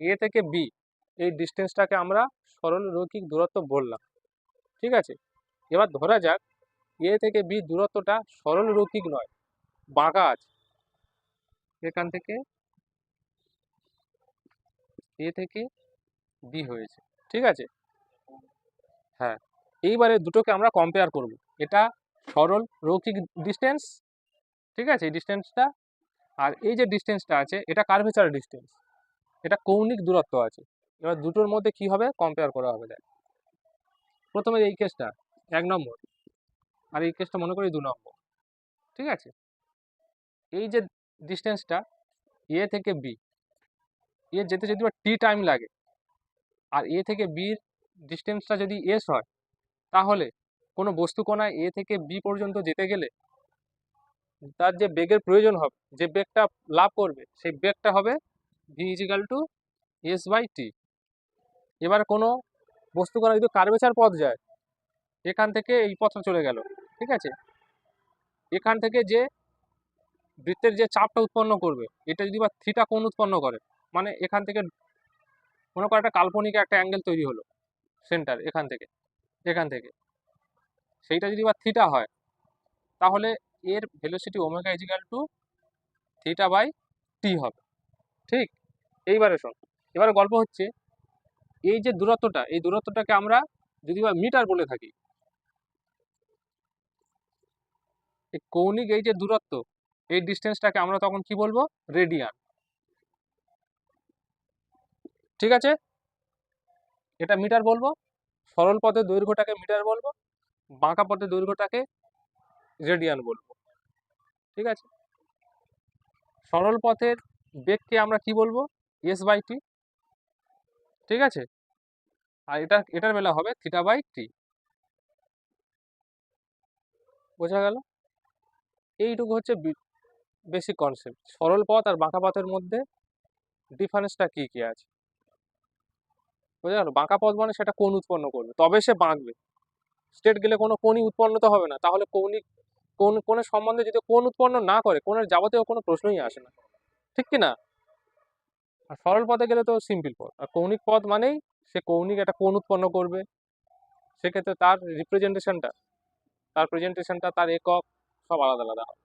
এ থেকে বি এই ডিস্টেন্সটাকে আমরা সরল রৈখিক দূরত্ব বললাম, ঠিক আছে? এবার ধরা যাক এ থেকে বি দূরত্বটা সরল রৈখিক নয়, বাঁকা আছে। এখান থেকে এ থেকে বি হয়েছে, ঠিক আছে? হ্যাঁ এইবারে দুটোকে আমরা কম্পেয়ার করব। এটা সরল রৈখিক ডিস্টেন্স ঠিক আছে? এই ডিস্টেন্সটা আর এই যে ডিস্টেন্সটা আছে, এটা কার্ভেচার ডিস্টেন্স এটা কৌণিক দূরত্ব আছে। এবার দুটোর মধ্যে কি হবে? কম্পেয়ার করা হবে, দেখ। প্রথমে এই কেসটা এক নম্বর। আর এই কেসটা মনে করি দু নম্বর। ঠিক আছে? এই যে ডিস্টেন্সটা এ থেকে বি এ যেতে যদি টি টাইম লাগে। আর এ থেকে বির ডিস্টেন্সটা যদি এস হয়, তাহলে কোনো বস্তু কণায় এ থেকে বি পর্যন্ত যেতে গেলে তার যে বেগের প্রয়োজন হবে, যে বেগটা লাভ করবে, সেই বেগটা হবে V equal to S by T এবার কোনো বস্তু কণা যদি কার্ভেচার পথ যায়, এখান থেকে এই পথটা চলে গেল, ঠিক আছে? এখান থেকে যে বৃত্তের যে চাপটা উৎপন্ন করবে, এটা যদি বা থিটা কোণ উৎপন্ন করে মানে এখান থেকে মনে করো একটা কাল্পনিক একটা অ্যাঙ্গেল তৈরি হলো সেন্টার এখান থেকে এখান থেকে। সেইটা যদি বা থিটা হয়, তাহলে এর velocity omega equal to theta by T হবে, ঠিক? এইবারে শোন, এবারে গল্প হচ্ছে, এই যে দূরত্বটা, এই দূরত্বটাকে আমরা যদি বা মিটার বলে থাকি, এই কৌণিক এই যে দূরত্ব, এই ডিস্টেন্সটাকে আমরা তখন কি বলব? রেডিয়ান। ঠিক আছে? এটা মিটার বলব, সরল পথের দৈর্ঘ্যটাকে মিটার বলব, বাঁকা পথের দৈর্ঘ্যটাকে রেডিয়ান বলব। ঠিক আছে? সরল পথের বেগকে আমরা কি বলব? এস বাই টি ঠিক আছে? আর এটা, এটার বেলা হবে থিটা বাই টি বোঝা গেল? এইটুকু হচ্ছে বেসিক কনসেপ্ট সরল পথ আর বাঁকা পথের মধ্যে ডিফারেন্সটা কি কি আছে? বোঝা গেল? বাঁকা পথ মানে সেটা কোন উৎপন্ন করবে, তবে সে বাঁকবে। স্টেট গেলে কোনো কোনই উৎপন্ন তো হবে না, তাহলে কৌণিক কোন কোণের সম্বন্ধে যদি কোন উৎপন্ন না করে, কোণের যাবতীয় কোনো প্রশ্নই আসে না। ঠিক কি না? আর সরল পথে গেলে তো সিম্পল পথ আর কৌণিক পথ মানেই সে কৌণিক একটা কোণ উৎপন্ন করবে। সেক্ষেত্রে তার রিপ্রেজেন্টেশনটা তার প্রেজেন্টেশনটা তার একক সব আলাদা আলাদা হবে।